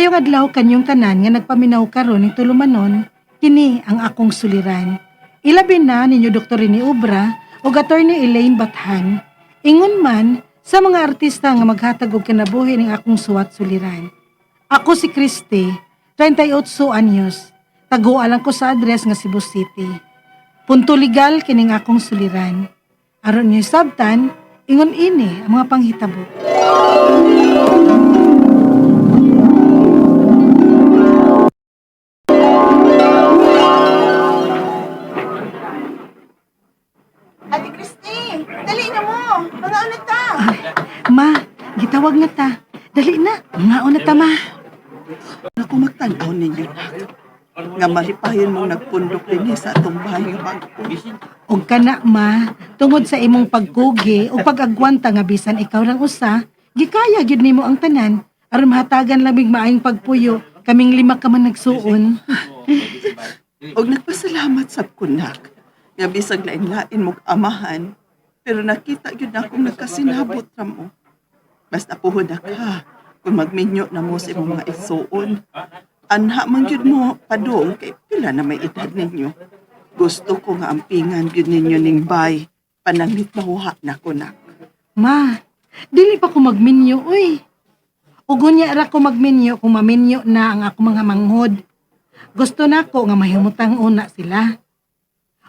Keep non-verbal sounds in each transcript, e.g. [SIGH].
Maayong adlaw kanyong tanan nga nagpaminaw karon ning tulumanon, kini ang akong suliran. Ilabi na ninyo Dr. ni Ubra o Attorney Elaine Bathan. Ingon man sa mga artista nga maghatag og kinabuhi ning akong suwat suliran. Ako si Christy, 38 anyos. Tagualan ko sa address nga Cebu City. Punto legal kining akong suliran. Aron niyo sabtan, ingon ini ang mga panghitabo. Nga na ta ma. Ako magtanaw ninyo na. Nga malipayon mo nagpundok din sa atong bahay nga bangko. Og kana ma, tungod sa imong pagkugi o pag-agwanta nga bisan ikaw lang usa, gikaya gyud nimo ang tanan aron mahatagan labing maayong pagpuyo kaming lima ka man nagsuon. [LAUGHS] Og nagpasalamat sa kunak. Nga bisag lain-lain mo amahan. Pero nakita yun akong nagkasinabot ra mo. Basta puhod na ka. Kung magminyo na mo sa mga isuon. Anha man yun mo padong kay pila na may edad ninyo. Gusto ko nga ampingan yun ninyo ning bay. Pananglit mahuha na kunak. Ma, dili pa ko magminyo uy. Ugunya ra ko magminyo kung maminyo na ang ako mga manghod. Gusto na ko nga mahimutang una sila.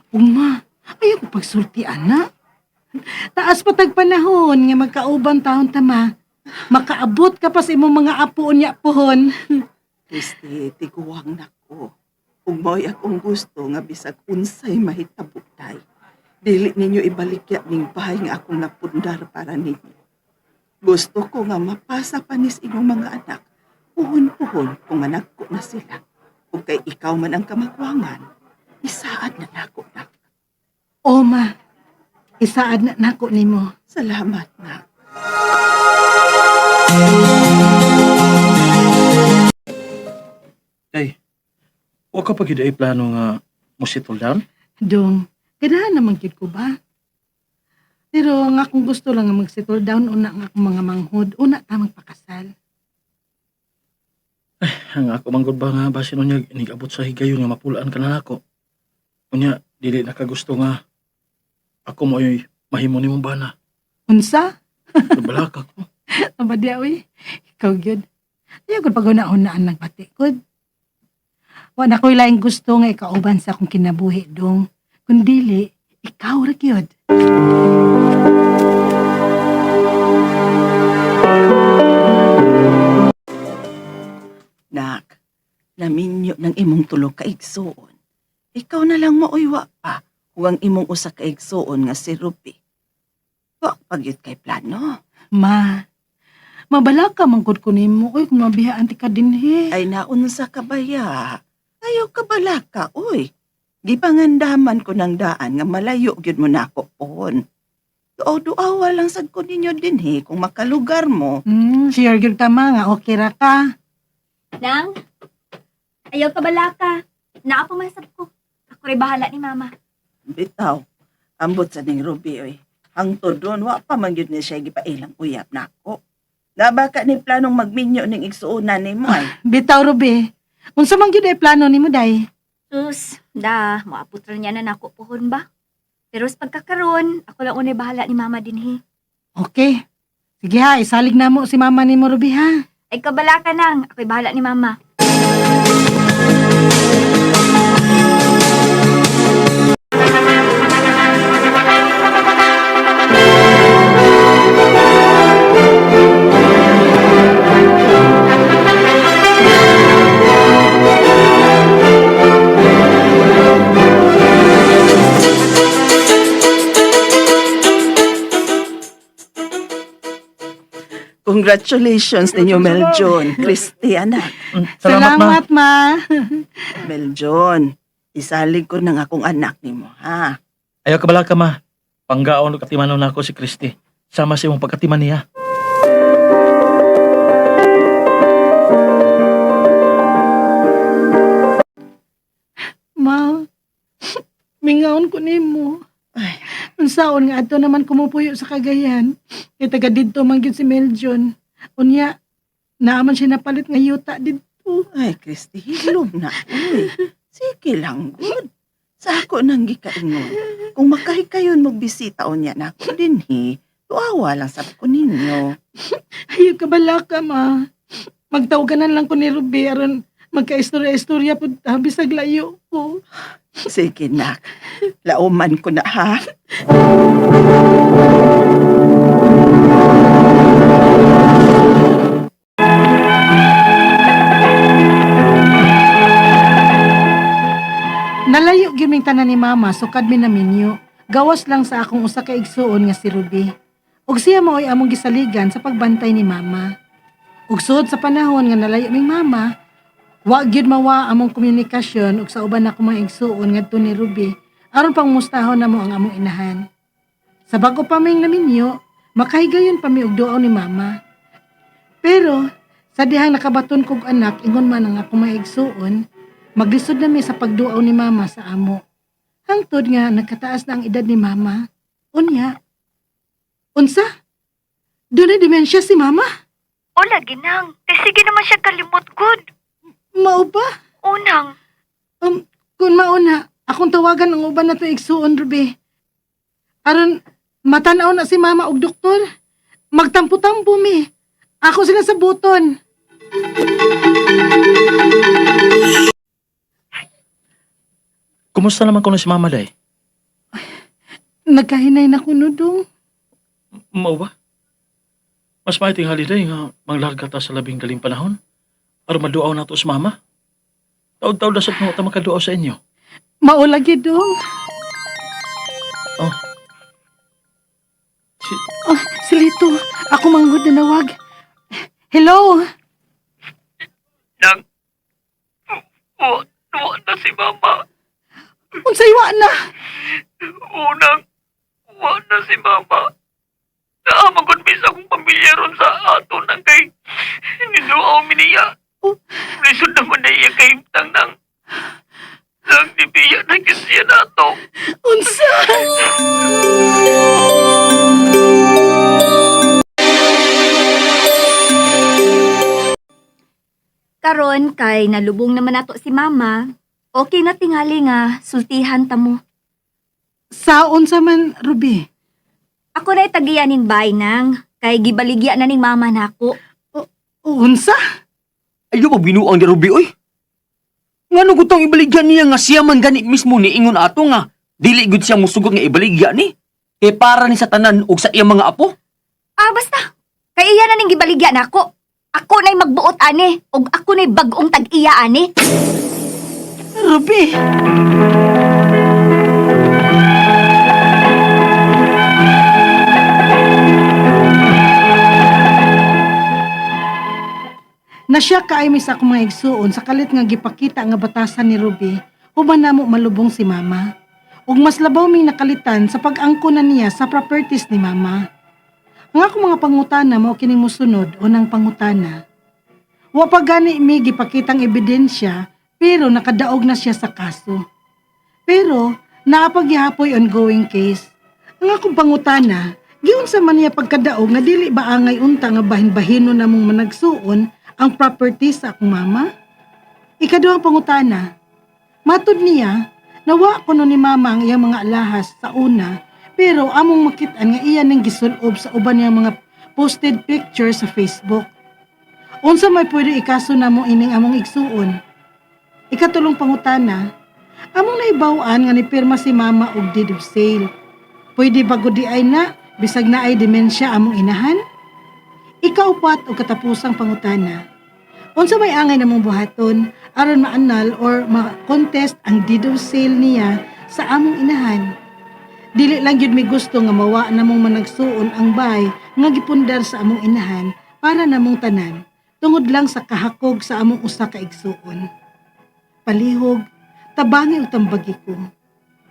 Uma, ayaw ko pagsulti ana. Taas pa tag panahon nga magkauban taon tama. Makaabot ka pa sa imong mga apo niya pohon. Kristi, tiguwang nako. Kung mo'y akong gusto nga bisag unsay mahitabutay. Dili ninyo ibalik ya ning bahay nga akong napundar para ninyo. Gusto ko nga mapasa panis inyong mga anak. Puhon-puhon kung anak ko na sila. Kung kay ikaw man ang kamakwangan, isaad na nako na. Oma, isaad na nako nimo. Salamat na. Ay, wa ka pa gid ay plano nga mo settle down? Dong, ganahan naman gid ko ba? Pero nga kung gusto lang nga mag-settle down una nga akong mga manghod, una ta magpakasal. Ang ako manggod ba nga basin unya inigabot sa higayon nga mapulaan ka na nako. Unya dili na ka gusto nga ako mo ay mahimo nimong bana. Unsa? Balaka ko. [LAUGHS] Abadya, uy. Ikaw gyud. Ayaw ko pag-una-unaan ng pati ko. Wala ko'y laing gusto nga ikauban sa akong kinabuhi dong. Kundili, ikaw ra gyud. Nak, naminyo ng imong tulog ka igsuon. Ikaw na lang mauywa pa ang imong usa ka igsuon nga si Ruby. Wa pagyut kay plano. Ma, mabala ka mangkod ko nimo. Uy, kung mabihaan ti ka din he. Ay naunsa ka ba ya? Ayaw ka bala ka, uy. Gipangandaman ko ng daan nga malayo gyud mo nako pohon. Duaw-duawa lang sad ko ninyo din he kung makalugar mo. Hmm, sure gyud ka ma nga okay ra ka. Nang, ayaw ka bala ka. Naapamasap ko. Ako rin bahala ni mama. Bitaw, ambot sa ning Ruby oy. Hangtod ron, wa pa man gyud ni siya gipailang uyab nako. Nabaka ni planong magminyo ning igsuunan ni mo ay. [SIGHS] Bitaw Ruby. Unsa man gyud ay plano nimo day? Sus, da, maaputral niya na nako pohon ba? Pero sa pagkakaroon, ako lang unay bahala ni mama din he. Okay. Sige ha, isalig na mo si mama nimo Ruby ha. Ay kabala ka nang, ako'y bahala ni mama. Congratulations ninyo Meljon, Christiana. Mm, Salamat, ma. Salamat ma. Meljon, isalig ko ng akong anak nimo ha. Ayaw ka balaka ma. Panggaon ug katimanon nako si Christy. Sama sa imong pagkatiman niya. Ma, [LAUGHS] mingaon ko nimo. Ay. Unsaon nga ato naman kumupuyo sa Cagayan. Kay taga didto man gyud si Meljon. Unya, naaman siya napalit nga yuta dito. Ay, Christy, hilom na. Uy, sige lang, good. Sa ako nang gikaingon. Kung makahikayon mo bisita o niya na ako din, he. Tuawa lang sa ko ninyo. [LAUGHS] Ayaw ka bala ka, ma. Magtawaganan lang ko ni Ruby aron magka-istorya-istorya po bisag layo Sige, nak. Lauman ko na, ha? Nalayo giming tanan ni mama sukad mi na minyo. Gawas lang sa akong usa ka igsuon nga si Ruby. Ug siya mao'y among gisaligan sa pagbantay ni mama. Ug suod sa panahon nga nalayo ming mama, wa gyud mawa among komunikasyon ug sa uban ako mga igsuon ngadto ni Ruby aron pang mustahon namo ang among inahan. Sa bago pa ming naminyo, makahigayon pa mi og ni mama. Pero sa dihang nakabaton kog anak ingon man ang ako mga igsuon, Maglisod na mi sa pagduaw ni mama sa amo. Hangtod nga nagkataas na ang edad ni mama. Unya. Unsa? Doon demensya si mama? Ola, ginang. Eh, sige naman siya kalimot, good. Mao ba? Unang, Um, kung mauna, akong tawagan ang uban na to igsuon, Ruby. Aron, matanaw na si mama og doktor. Magtampo-tampo mi. Ako sila sa buton. Kumusta naman ko na si Mama Day? Nagkahinay na ko nudong. Mao ba? Mas maiting haliday nga manglarga ta sa labing galing panahon. Aron maduaw na to sa Mama. Taod-taod dasap mo ta makaduaw sa inyo. Maulagi dong. Oh. Si, Oh, si Lito. Ako manggod na nawag. Hello? Nang, wa, wa na si Mama. Unsay wa na? Unang, wa na si Mama. Naamagod bis akong pamilya ron sa ato nang kay ninuaw mi Lisod naman na iya kay tang nang nang nibiya na kisya na to. Unsa? karon kay nalubong naman nato si mama. Okay na tingali nga, sultihan ta mo. Sa unsa man, Ruby? Ako na tagiyaning bay nang, kay gibaligya na ning mama nako. Unsa? Ayo ba binuang ni Ruby, oy? Nga nung gutong ibaligyan niya nga siya man gani mismo ni ingon ato nga. Dili gud siya musugot nga ibaligya ni. Kay para ni sa tanan ug sa iyang mga apo. Ah, basta. Kay iya na ning gibaligya nako. Ako na'y magbuot ani, ug ako na'y bagong tag-iya ani. Ruby? Na siya kaay mi sa akong mga igsuon sa kalit nga gipakita nga batasan ni Ruby. Human namo malubong si mama. Ug mas labaw mi nakalitan sa pag-angkon na niya sa properties ni mama. Ang akong mga pangutana mao kining mosunod unang pangutana. Wa pa gani mi gipakitang ebidensya pero nakadaog na siya sa kaso. Pero naapagyapoy ongoing case. Ang akong pangutana giun sa man niya pagkadaog nga dili ba angay unta nga bahin-bahino namong managsuon ang property sa akong mama? Ikaduhang pangutana, matod niya, nawa ko no ni mama ang iyang mga alahas sa una, pero among makitaan nga iya ning gisulob sa uban niyang mga posted picture sa Facebook. Unsa may pwede ikaso namo ining among igsuon? Ikatulong pangutana, among naibawaan nga ni pirma si mama og deed of sale. Pwede ba gudi ay na, bisag na ay demensya among inahan? Ikaupat o katapusang pangutana. Unsa may angay namong buhaton aron maanal or ma-contest ang deed of sale niya sa among inahan. Dili lang gyud mi gusto nga mawa namong managsuon ang bay nga gipundar sa among inahan para namong tanan tungod lang sa kahakog sa among usa ka igsuon. Palihog, tabangi ug tambagi ko.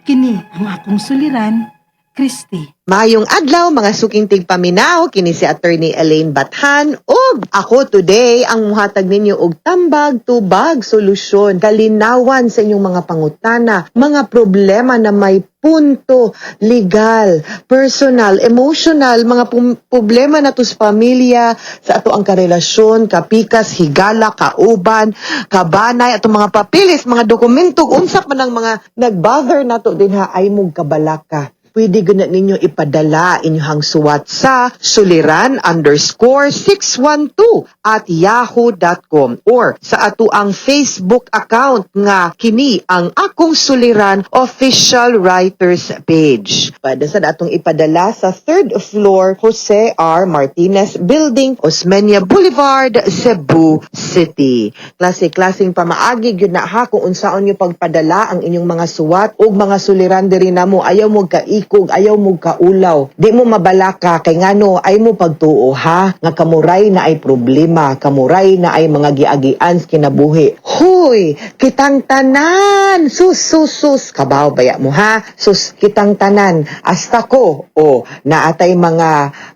Kini ang akong suliran, Christy. Mayong adlaw mga suking tigpaminaw kini si attorney Elaine Bathan ug Ako today ang muhatag ninyo og tambag tubag solusyon kalinawan sa inyong mga pangutana, mga problema na may punto legal, personal, emotional, mga problema na sa pamilya, sa ato ang karelasyon, kapikas, higala, kauban, kabanay, ato mga papilis, mga dokumento, unsa pa ng mga nagbother na to din ha, ay mong kabalaka pwede guna ninyo ipadala inyong suwat sa suliran underscore 612 at yahoo.com or sa ato ang Facebook account nga kini ang akong suliran official writers page. Pada sa atong ipadala sa third floor Jose R. Martinez Building, Osmeña Boulevard, Cebu City. Klase-klaseng pamaagi gyud na ha kung unsaon nyo pagpadala ang inyong mga suwat ug mga suliran diri namo ayaw mo kaikog ayaw mo kaulaw di mo mabalaka kay ngano ay mo pagtuo ha? Nga kamuray na ay problema kamuray na ay mga giagian kinabuhi. Huy kitang tanan! Sus sus sus! Kabaw baya mo ha? Sus kitang tanan. Hasta ko o naatay mga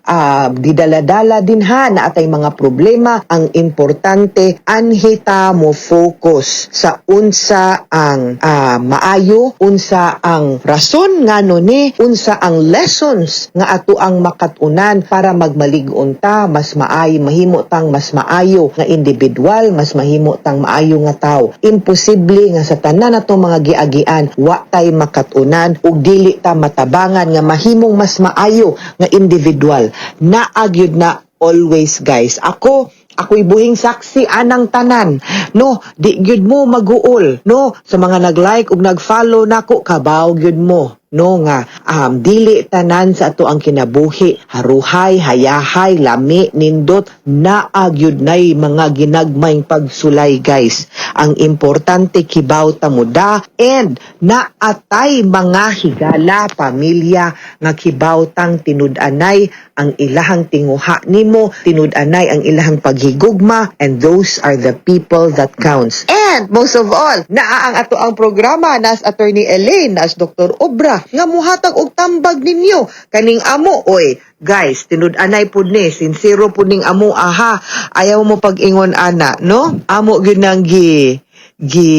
ah, didala-dala din ha? Naatay mga problema. Ang importante anhita mo focus sa unsa ang ah, maayo unsa ang rason ngano ni unsa ang lessons nga ato ang makatunan para magmalig-on ta mas maayo mahimo tang mas maayo nga individual mas mahimo tang maayo nga tao. Imposible nga sa tanan nato mga giagian wa tay makatunan ug dili ta matabangan nga mahimong mas maayo nga individual. Naagyud na always guys. Ako ako'y buhing saksi anang tanan. No di gyud mo maguol. No sa mga nag-like ug nag-follow nako kabaw gyud mo. No nga um, dili tanan sa ato ang kinabuhi. Haruhay hayahay lami nindot naagyud nay mga ginagmayng pagsulay guys. Ang importante kibaw ta mo da and naatay mga higala pamilya nga kibaw tang tinud-anay ang ilahang tinguha nimo tinud-anay ang ilahang paghigugma and those are the people that counts and most of all naa ang ato ang programa nas attorney Elaine nas Dr. Obra nga muhatag og tambag ninyo kaning amo oy guys tinud-anay pud ni sincero pud ning amo aha ayaw mo pag-ingon ana no amo gyud nang gi gi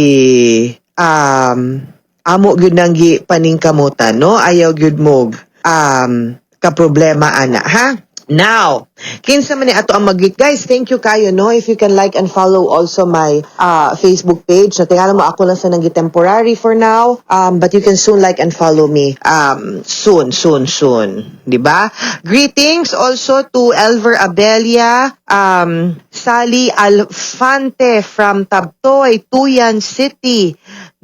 um amo gyud nang gi paningkamutan no ayaw gyud mo um ka problema ana ha Now, kinsa man ni ato ang mag guys, thank you kayo no if you can like and follow also my uh, Facebook page. Na tingala mo ako lang sa nang temporary for now, um, but you can soon like and follow me um, soon, soon, soon. ba? Greetings also to Elver Abelia, um, Sally Alfante from Tabtoy, Tuyan City,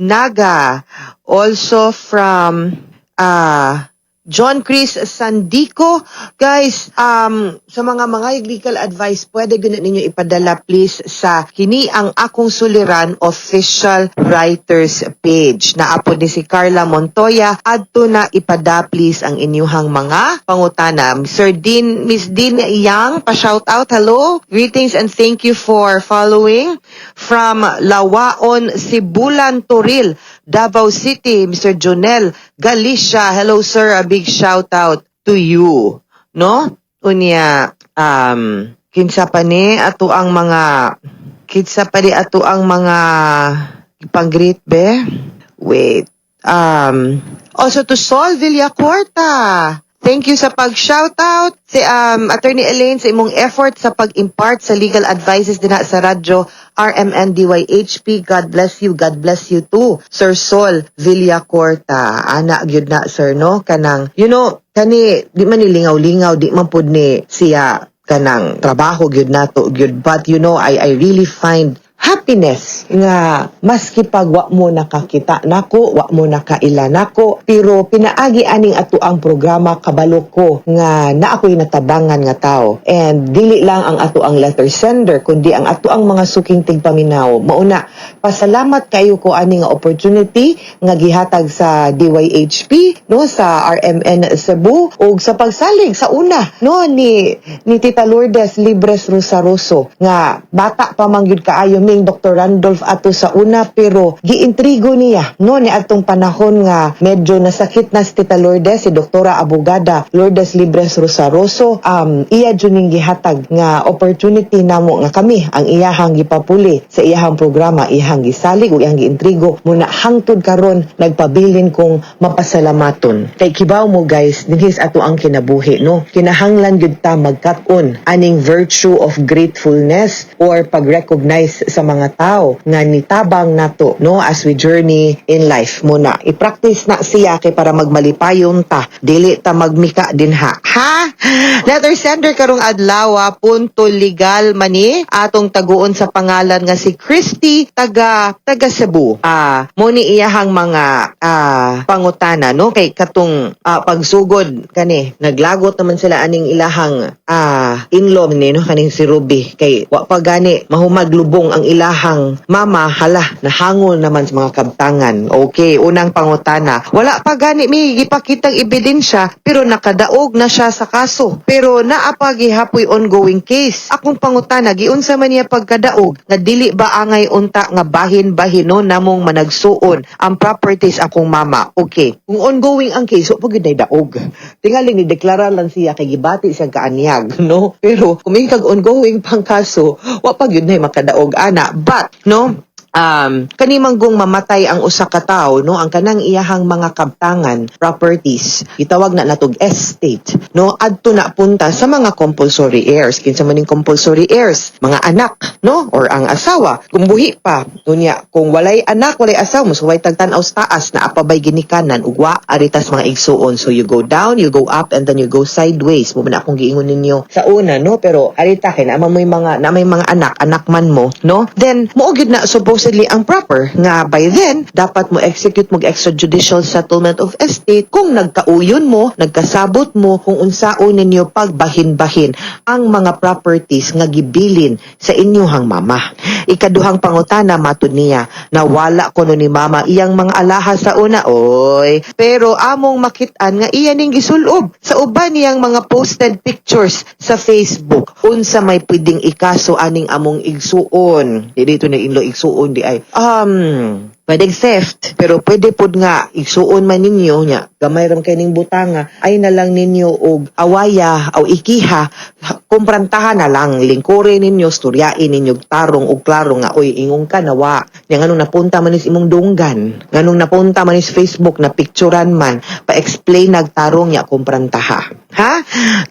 Naga. Also from uh, John Chris Sandico. Guys, um, sa mga mga legal advice, pwede gano'n ninyo ipadala please sa Kini ang Akong Suliran official writers page. Naapod ni si Carla Montoya. Adto na ipada please ang inyuhang mga pangutana. Sir Dean, Miss Dean Yang, pa-shout out. Hello. Greetings and thank you for following. From Lawaon, Sibulan, Toril. Davao City, Mr. Jonel Galicia. Hello, sir. A big shout out to you. No? Unya, um, kinsa pa ni ato ang mga, kinsa pa ni ato ang mga pang-greet be? Wait. Um, also to Sol Villacorta. Thank you sa pag-shoutout. Si um, Attorney Elaine sa imong effort sa pag-impart sa legal advices din sa radyo RMN DYHP. God bless you. God bless you too. Sir Sol Villacorta. Ana, gyud na, sir, no? Kanang, you know, kani, di man ni lingaw-lingaw, di man pud ni siya kanang trabaho gyud nato gyud but you know I I really find happiness nga maski pag wa mo nakakita nako wa mo nakaila nako. Pero pinaagi aning ato ang programa kabalo ko nga na ako'y natabangan nga tao. And dili lang ang ato ang letter sender kundi ang ato ang mga suking tigpaminaw. Mauna pasalamat kayo ko ani nga opportunity nga gihatag sa DYHP no sa RMN Cebu ug sa pagsalig sa una no ni ni Tita Lourdes Libres Rosaroso nga bata pa man gyud kaayo mi ning Dr. Randolph ato sa una pero giintrigo niya no ni atong panahon nga medyo nasakit na si Tita Lourdes si Doktora Abogada Lourdes Libres Rosaroso. Um iya jud ning gihatag nga opportunity namo nga kami ang iyahang gipapuli sa iyahang programa iyahang gisalig ug iyahang giintrigo. Muna hangtod karon nagpabilin kong mapasalamaton. Kay kibaw mo guys dinhis ato ang kinabuhi no? Kinahanglan gyud ta magkat-on aning virtue of gratefulness or pag-recognize sa mga tao nga nitabang nato no? As we journey in life muna. I-practice na siya kay para magmalipayon ta. Dili ta magmika din ha. Ha? Letter sender karong adlaw punto legal mani atong taguon sa pangalan nga si Christy taga taga Cebu. Ah mo ni iyahang mga ah pangutana no? Kay katong ah, pagsugod kani. Naglagot naman sila aning ilahang ah in-law ni no? Kaning si Ruby. Kay wa pa gani mahumaglubong ang ilahang mama hala nahangon naman sa mga kabtangan okay unang pangutana. Wala pa gani mi gipakitang ebidensya pero nakadaog na siya sa kaso. Pero naa pa gihapoy ongoing case. Akong pangutana giunsa man niya pagkadaog nga dili ba angay unta nga bahin-bahino namong managsuon ang properties akong mama. Okay kung ongoing ang case wa pa gyud nay daog tingaling ni deklara lang siya kay gibati siya kaanyag [LAUGHS] no? Pero kung may kag ongoing pang kaso wa pa gyud nay makadaog ana but no um kani manggong mamatay ang usa ka tawo no? Ang kanang iyahang mga kabtangan properties gitawag na natog estate no? Adto na punta sa mga compulsory heirs. Kinsa man ning compulsory heirs? Mga anak no? Or ang asawa. Kung buhi pa unya kung walay anak walay asawa musuway tagtan-aw sa taas na apabay ginikanan ug wa aritas mga igsuon. So you go down you go up and then you go sideways. Mo na akong giingon ninyo sa una no? Pero arita kay na may mga na may mga anak anak man mo no? Then mo na supposedly ang proper nga by then dapat mo execute mo extrajudicial settlement of estate kung nagkauyon mo nagkasabot mo kung unsaon ninyo pagbahin-bahin ang mga properties nga gibilin sa inyuhang mama. Ikaduhang pangutana matud niya na wala ko ni mama iyang mga alahas sa una oy. Pero among makitaan nga iya ning gisulob sa uban niyang mga posted pictures sa Facebook unsa may pwedeng ikaso aning among igsuon. Di dito na inlo igsuon um pwedeng theft pero pwede pod nga igsuon man ninyo nya. Gamay ram kay ning butanga ay na lang ninyo og awaya o ikiha. Kumprantahan na lang lingkore ninyo storyain ninyo tarong og klaro nga oy ingong ka nawa. Nya nganong napunta man is imong dunggan nganong napunta man is Facebook na picturean man pa-explain nagtarong nya kumprantaha. Ha?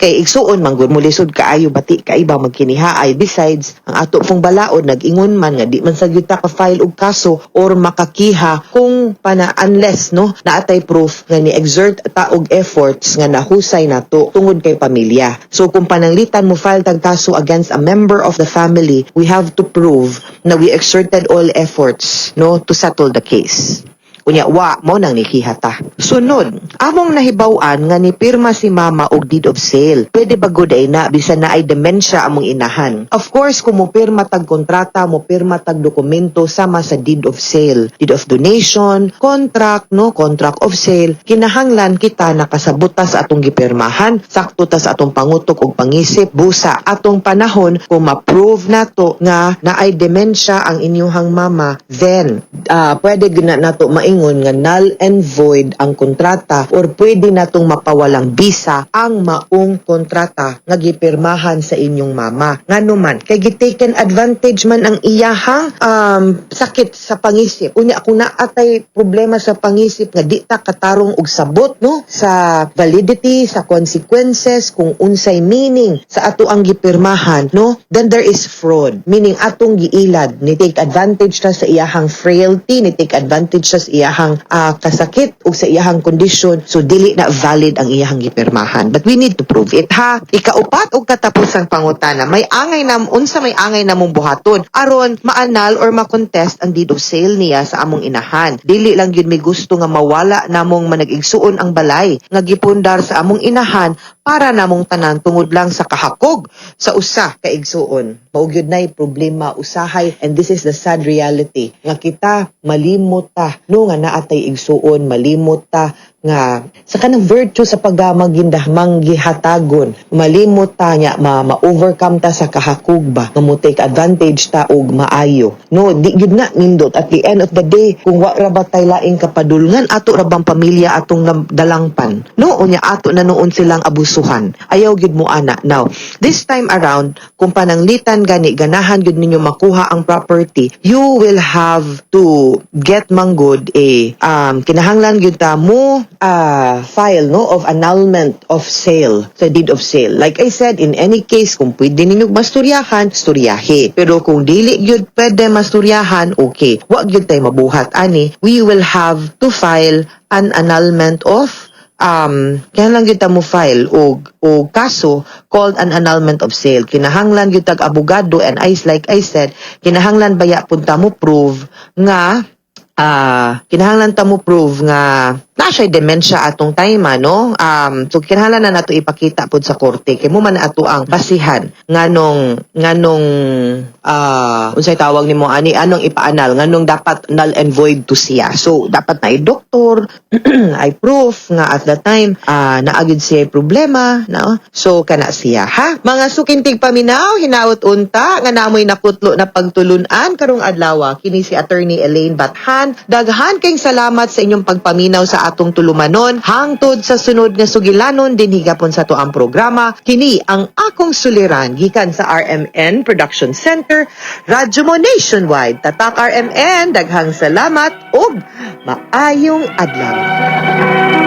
Kay igsuon man gud mo lisod kaayo bati kaiba magkiniha ay besides ang ato pong balaod nag-ingon man nga di man sa gyud ka file og kaso or makakiha kung pana unless no naatay proof nga ni exert ta og efforts nga nahusay nato tungod kay pamilya. So kung pananglitan mo file tag kaso against a member of the family we have to prove na we exerted all efforts no to settle the case Unya, wa mo nang nikihata. Sunod, among nahibaw-an nga ni pirma si mama og deed of sale. Pwede ba gud ay na bisan na ay demensya among inahan. Of course, kung mo pirma tag kontrata, mo pirma tag dokumento sama sa deed of sale, deed of donation, contract, no, contract of sale, kinahanglan kita nakasabuta sa atong gipirmahan, sakto ta sa atong pangutok og pangisip, busa atong panahon kung ma-prove nato nga naay demensya ang inyuhang mama, then ah, pwede gyud na nato maingon nga null and void ang kontrata or pwede natong mapawalang bisa ang maong kontrata nga gipirmahan sa inyong mama. Ngano man kay gitaken advantage man ang iyahang um, sakit sa pangisip. Unya kung naatay problema sa pangisip nga di ta katarong og sabot no sa validity sa consequences kung unsay meaning sa ato ang gipirmahan no then there is fraud meaning atong giilad ni take advantage ta sa iyahang frailty ni take advantage ta sa iyahang ah, kasakit o sa iyahang kondisyon so dili na valid ang iyahang gipirmahan. But we need to prove it ha? Ikaupat og katapusang pangutana may angay nam unsa may angay namong buhaton? Aron maanal or makontest ang deed of sale niya sa among inahan. Dili lang gyud may gusto nga mawala namong manag-igsuon ang balay nga gipundar sa among inahan para namong tanan tungod lang sa kahakog sa usa ka igsuon. Mao gyud nay problema usahay and this is the sad reality. Nga kita malimot ta. No nga naatay igsuon malimot ta nga sa kanang virtue sa pagmagindahmang gihatagon. Malimot ta nya ma, ma-overcome ta sa kahakug ba nga mo take advantage ta og maayo. No di gyud na nindot. At the end of the day kung wa ra ba tay laing kapadulngan ato ra bang pamilya atong dalangpan? No unya ato na noon silang abusuhan. Ayaw gyud mo ana. Now this time around kung pananglitan gani ganahan gyud ninyo makuha ang property you will have to get manggod a um kinahanglan gyud ta mo ah, file no of annulment of sale sa deed of sale. Like i said in any case kung pwede ninyo masturyahan sturyahe pero kung dili gyud pwede masturyahan okay. Wa gyud tay mabuhat ani. We will have to file an annulment of um kinahanglan gyud mo file og og kaso called an annulment of sale. Kinahanglan gyud tag abogado and I like I said kinahanglan baya punta mo prove nga ah kinahanglan ta mo prove nga na siya dementia atong time no um so kinahanglan na nato ipakita pud sa korte. Kay mo man ato ang basihan nganong nganong ah unsay tawag nimo ani anong ipaanal nganong dapat null and void to siya. So dapat na doktor [CLEARS THROAT] ay proof nga at that time ah naagid siya problema no so kana siya ha? Mga sukintig paminaw hinaut unta nga namoy naputlo na pagtulunan karong adlaw kini si attorney Elaine Bathan. Daghan kayong salamat sa inyong pagpaminaw sa atong tulumanon hangtod sa sunod nga sugilanon din higapon sa to ang programa kini ang akong suliran gikan sa RMN Production Center Radyo mo Nationwide. Tatak RMN daghang salamat ug maayong adlaw